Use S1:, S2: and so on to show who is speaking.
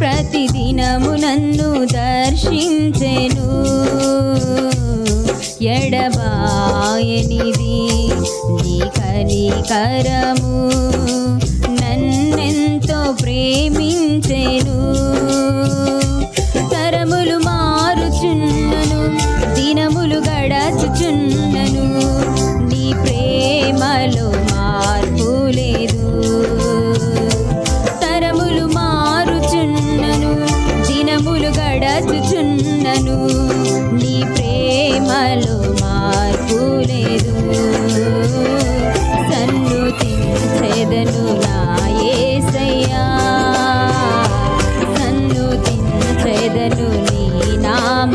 S1: ప్రతి దినము నన్ను దర్శించెను. ఎడబాయనిది నీ కనికరము నన్నెంతో ప్రేమించెను. నన్ను నీ ప్రేమలో మార్పు లేదు. సన్ను తించెదను నాయసయ్యా సన్ను తించెదను నీ నామ